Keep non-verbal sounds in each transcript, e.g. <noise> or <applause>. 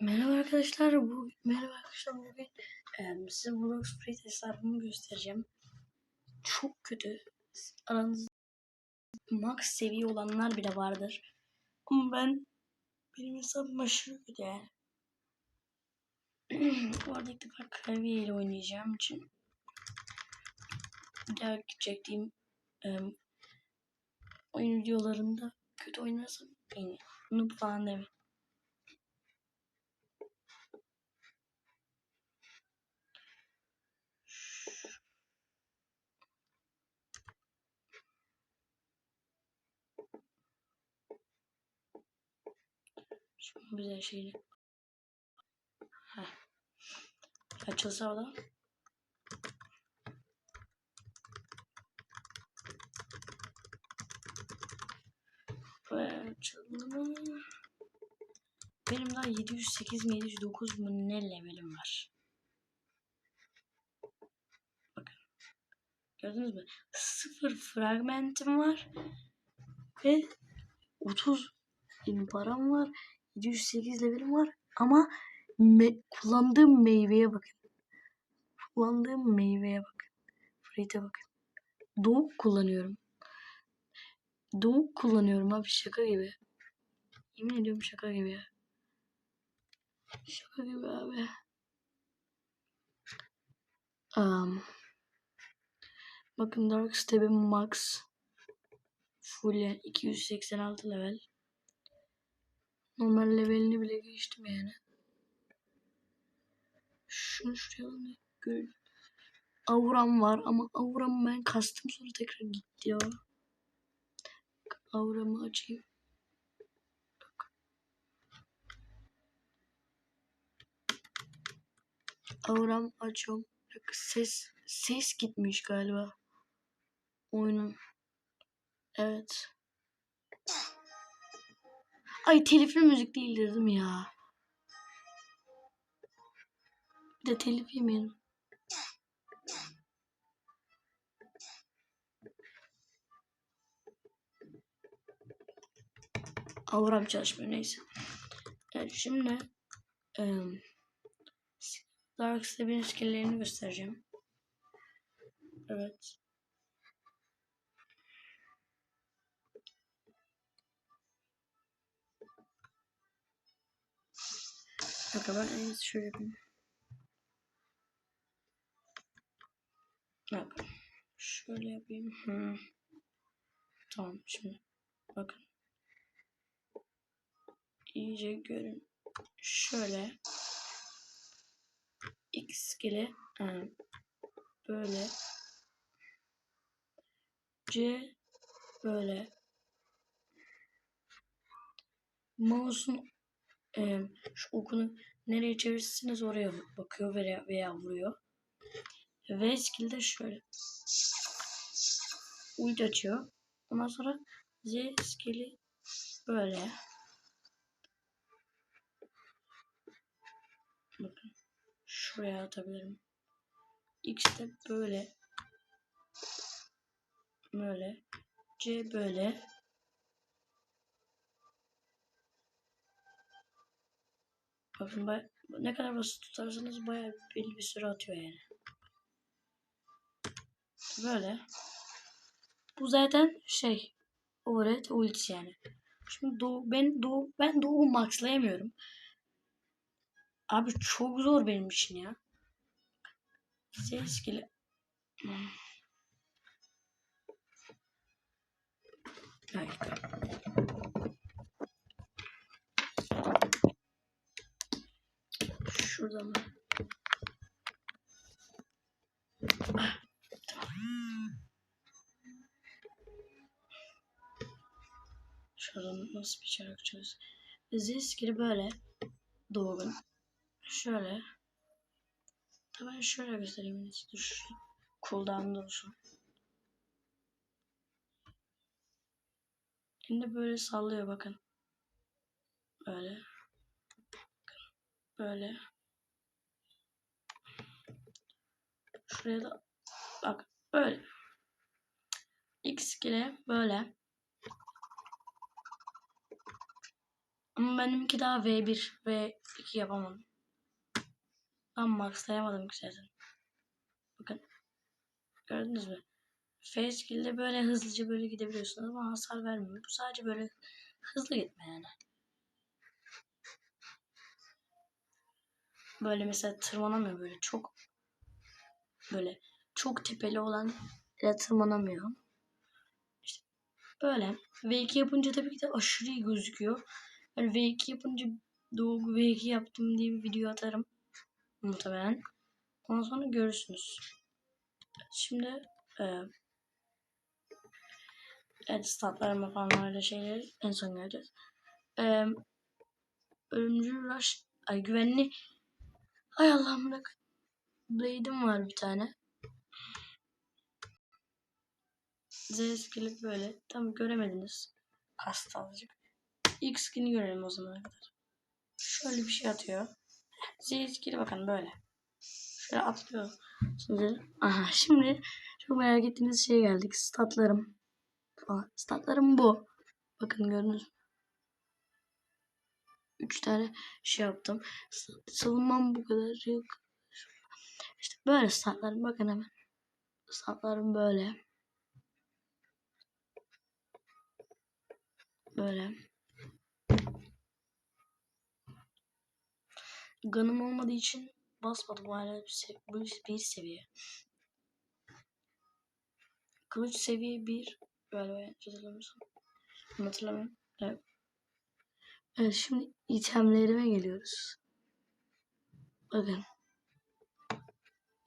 Merhaba arkadaşlar. Bu merhaba arkadaşlar. Bugün e, size Blox Free hesabımı göstereceğim. Çok kötü. Aranızda max seviye olanlar bile vardır. Ama ben benim hesabım aşırı kötü yani. <clears throat> Bu arada ilk defa klavyeyle oynayacağım için bir daha çektiğim e, oyun videolarında kötü oynarsam yani noob falan demeyin. Şimdi güzel şeyle. Heh. Açılsa o da. Ve açıldı. Benim daha 708 mi 709 mu ne levelim var. Bakın. Gördünüz mü? Sıfır fragmentim var. Ve 30 bin param var. 708 levelim var ama me- kullandığım meyveye bakın. Kullandığım meyveye bakın. Fruit'e bakın. Doğuk kullanıyorum. Doğuk kullanıyorum abi şaka gibi. Yemin ediyorum şaka gibi ya. Şaka gibi abi. Um, bakın Dark Step'im Max. Full yani 286 level. Normal levelini bile geçtim yani. Şunu şuraya alayım. Gör. Auram var ama auramı ben kastım sonra tekrar gitti ya. Auramı açayım. Bak. Auram açıyorum. Ses ses gitmiş galiba. Oyunun. Evet. Ay telifli müzik değildir değil mi ya? Bir de telif yemeyelim. Avram çalışmıyor neyse. Evet şimdi um, Dark Step'in skill'lerini göstereceğim. Evet. Ben en iyisi şöyle yapayım. Bak. Şöyle yapayım. Hı. Tamam şimdi. Bakın. İyice görün. Şöyle. X yani böyle C böyle mouse'un e, şu okunu nereye çevirirseniz oraya bakıyor veya, veya vuruyor. V skill'de şöyle ult açıyor. Ondan sonra Z skill'i böyle. Bakın. Şuraya atabilirim. X böyle. Böyle. C böyle. Bakın ne kadar basit tutarsanız bayağı belli bir süre atıyor yani. Böyle. Bu zaten şey. Overhead ulti yani. Şimdi doğu, ben doğu, ben doğu maxlayamıyorum. Abi çok zor benim için ya. Ses gele. Harika. Şurada. Şuradan nasıl bir şarkı çalıyoruz? Zeskiri böyle. Doğru. Şöyle. Ben şöyle göstereyim. Dur cooldown'da olsun. Şimdi böyle sallıyor bakın. Böyle. Böyle. Şuraya da bak böyle. X ile böyle. Ama benimki daha V1 V2 yapamam. Ben maxlayamadım zaten. Bakın. Gördünüz mü? Face skill'de böyle hızlıca böyle gidebiliyorsunuz ama hasar vermiyor. Bu sadece böyle hızlı gitme yani. Böyle mesela tırmanamıyor böyle çok böyle çok tepeli olan yere tırmanamıyor. İşte böyle. V2 yapınca tabii ki de aşırı iyi gözüküyor. Yani V2 yapınca Doğu V2 yaptım diye bir video atarım. Muhtemelen. Ondan sonra görürsünüz. Şimdi e, evet statlarıma falan öyle şeyleri en son göreceğiz. E, ölümcül rush ay güvenli ay Allah'ım bırak. Blade'im var bir tane. Z skill'i böyle. Tam göremediniz. Kastı azıcık. İlk skin'i görelim o zamana kadar. Şöyle bir şey atıyor. Z skill'i bakın böyle. Şöyle atlıyor. Şimdi, aha, şimdi çok merak ettiğiniz şeye geldik. Statlarım. Falan. Statlarım bu. Bakın gördünüz mü? Üç tane şey yaptım. Savunmam bu kadar yok. İşte böyle statlarım. Bakın hemen. Statlarım böyle. Böyle. Ganım olmadığı için basmadım hala bir, se bu bir seviye. Kılıç seviye 1 galiba hatırlamıyorsam. Hatırlamıyorum. Evet. evet şimdi itemlerime geliyoruz. Bakın.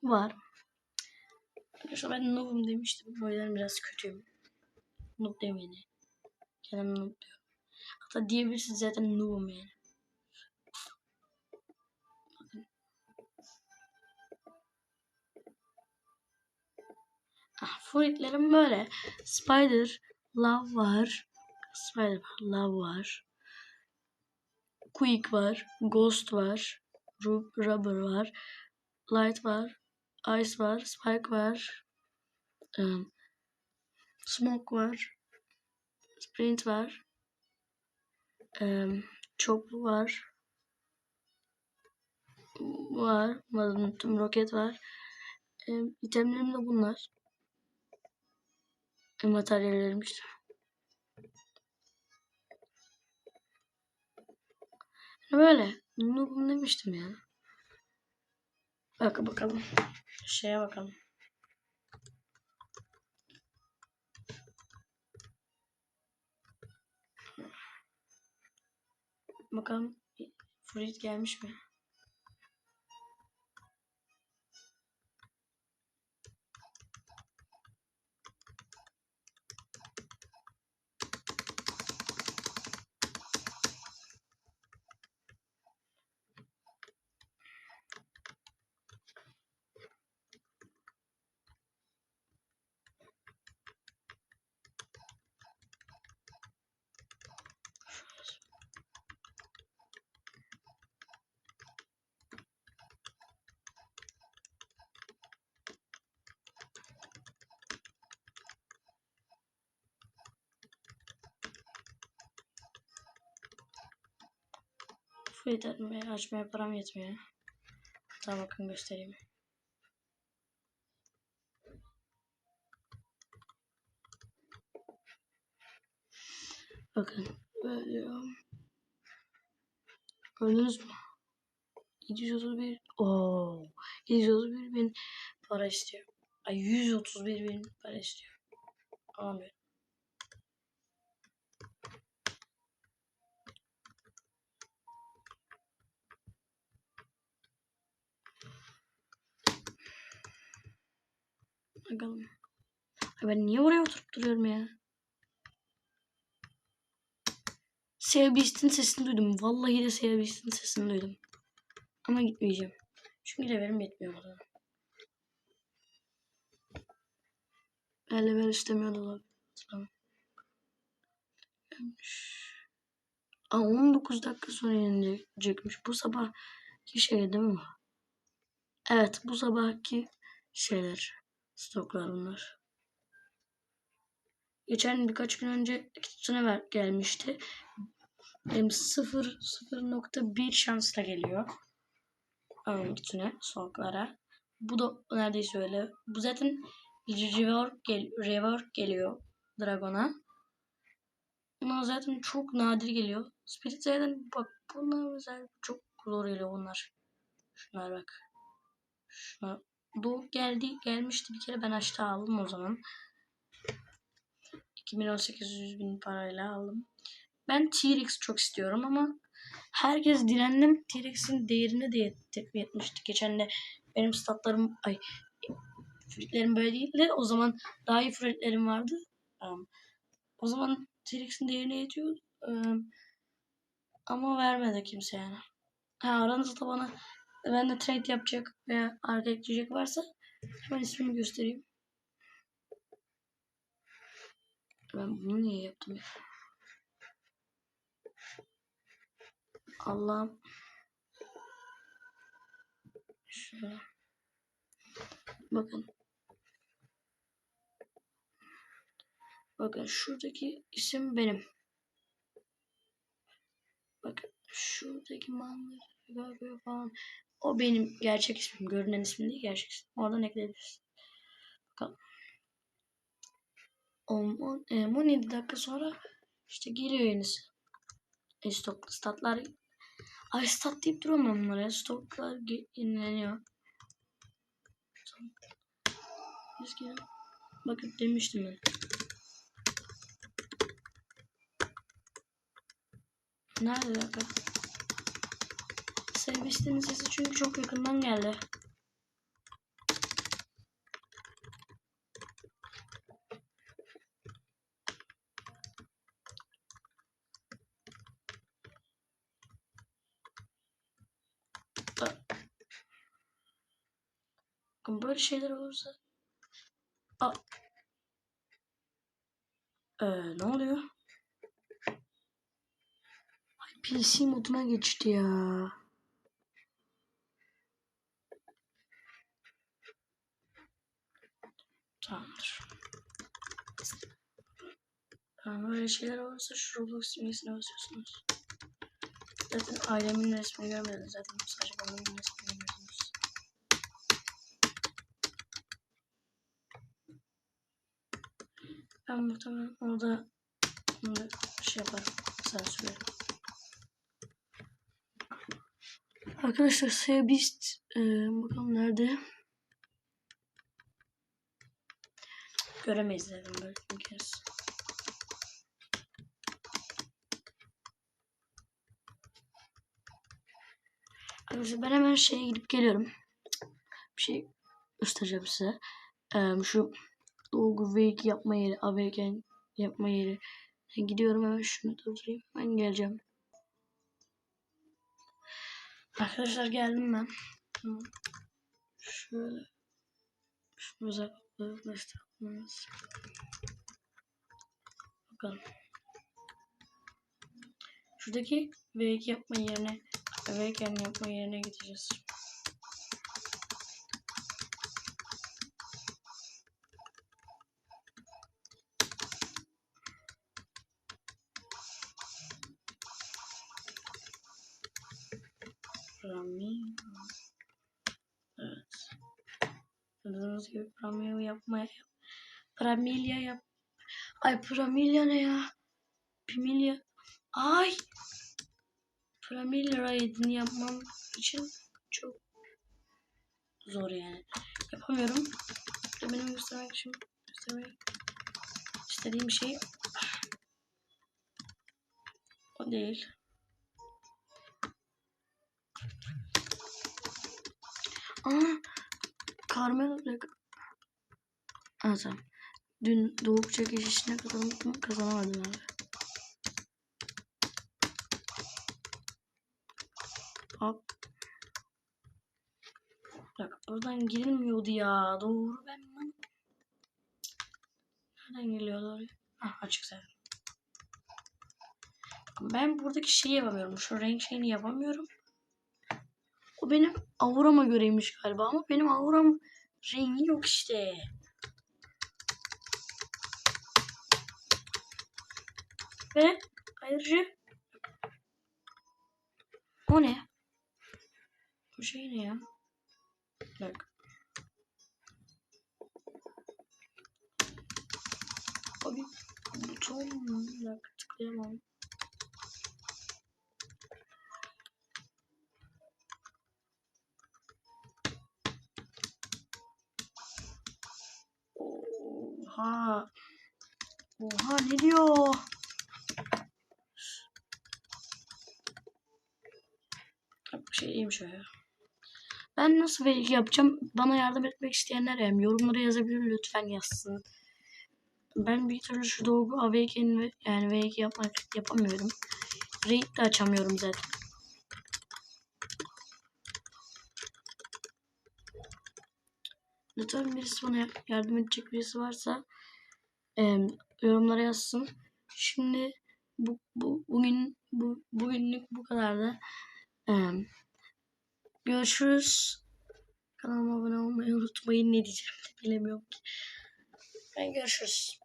Var. Arkadaşlar ben noob'um demiştim. O yüzden biraz kötüyüm. Noob demeyeni. Kendim noob diyorum. Hatta diyebilirsiniz zaten noob'um yani. Ah, Furiklerim böyle. Spider, Love var. Spider Love var. Quick var. Ghost var. Ru- Rubber var. Light var. Ice var. Spike var. Um, smoke var. Sprint var. Um, Chop var. Var. Unuttum. Roket var. Um, itemlerim de bunlar. Materyallerim işte. Böyle. Noob'um demiştim ya. Bak bakalım. Şeye bakalım. Bakalım Fruit gelmiş mi? Fruit açmaya, açmaya param yetmiyor. Hatta bakın göstereyim. Bakın böyle. Gördünüz mü? 731 Oo, 731 bin para istiyor. Ay 131 bin para istiyor. Alamıyorum. Bakalım. Ben niye oraya oturup duruyorum ya? Sevbist'in sesini duydum. Vallahi de Sevbist'in sesini duydum. Ama gitmeyeceğim. Çünkü levelim yetmiyor. Ben level istemiyor da olabilir. Tamam. Aa, 19 dakika sonra yenilecekmiş. Bu sabahki şey değil mi? Evet bu sabahki şeyler. Stoklar bunlar. Geçen birkaç gün önce ver, gelmişti. Benim 0 0.1 şansla geliyor. Ön bütüne soğuklara. Bu da neredeyse öyle. Bu zaten rework, gel rework geliyor Dragon'a. Bunlar zaten çok nadir geliyor. Spirit zaten bak bunlar mesela çok zor geliyor bunlar. Şunlar bak. Şuna Doğuk geldi gelmişti bir kere ben açtı aldım o zaman. 2800 bin parayla aldım. Ben T-Rex çok istiyorum ama herkes direndim. T-Rex'in değerini de tekme etmişti. Geçen de benim statlarım ay fruitlerim böyle değildi. O zaman daha iyi fruitlerim vardı. Um, o zaman T-Rex'in değerini yetiyor. Um, ama vermedi kimse yani. Ha aranızda bana ben de trade yapacak veya arka ekleyecek varsa hemen ismimi göstereyim. Ben bunu niye yaptım ya? Allah'ım. Şöyle. Bakın. Bakın şuradaki isim benim. Bakın şuradaki manlar falan. O benim gerçek ismim. Görünen ismim değil gerçek ismim. Oradan ekleyebiliriz. Bakalım. 10, e, 17 dakika sonra işte geliyor yenisi. E, stok statlar Ay stat deyip duruyorum ben bunlara. Stoklar yenileniyor. Gel. Bakın demiştim ben. Nerede dakika? Seviştiğiniz sesi çünkü çok yakından geldi. Böyle şeyler olursa Aa. Ee, ne oluyor? Ay PC moduna geçti ya. Tamam böyle şeyler olursa şu Roblox simgesine basıyorsunuz. Zaten ailemin resmini görmediniz. Zaten sadece babamın resmini gördünüz. Ben muhtemelen orada bunu şey yaparım. Sansürlerim. Arkadaşlar Seabist ee, bakalım nerede? Göremeyiz dedim böyle bir kez. Arkadaşlar ben hemen şeye gidip geliyorum. Bir şey göstereceğim size. Ee, şu Dolgu Wake yapma yeri, Awaken yapma yeri. Ben gidiyorum hemen şunu durdurayım. Ben geleceğim. Arkadaşlar geldim ben. Tamam. Şöyle. Şunu uzaklaştırmamız. Bakalım. Şuradaki V2 yapma yerine Awaken yapma yerine gideceğiz. Ramiro. Evet. Gördüğünüz gibi Ramiro yapmaya Pramilya yap. Ay Pramilya ne ya? Pimilya. Ay. Pramilya raidini yapmam için çok zor yani. Yapamıyorum. İşte benim göstermek için göstermek istediğim şey o değil. Aa, Carmelo Black. Aa, tamam. Dün doğuk çekişine katıldım kazanamadım abi. Hop. Bak buradan girilmiyordu ya. Doğru ben lan. Nereden geliyor doğru? Ah açık zaten. Ben buradaki şeyi yapamıyorum. Şu renk şeyini yapamıyorum. O benim aurama göreymiş galiba ama benim auram rengi yok işte. Ve ayrıca O ne? Bu şey ne ya? Bak. Abi buton mu? Dakika tıklayamam. Oha. Oha ne diyor? Şey diyeyim şöyle. Ben nasıl vergi yapacağım? Bana yardım etmek isteyenler hem yorumlara yazabilir lütfen yazsın. Ben bir türlü şu Dogu Awaken yani vergi yapmak yapamıyorum. Raid de açamıyorum zaten. Lütfen birisi bana yardım edecek birisi varsa em, yorumlara yazsın. Şimdi bu, bu bugün bu bugünlük bu kadardı. Em, görüşürüz. Kanalıma abone olmayı unutmayın. Ne diyeceğim bilemiyorum ki. Ben görüşürüz.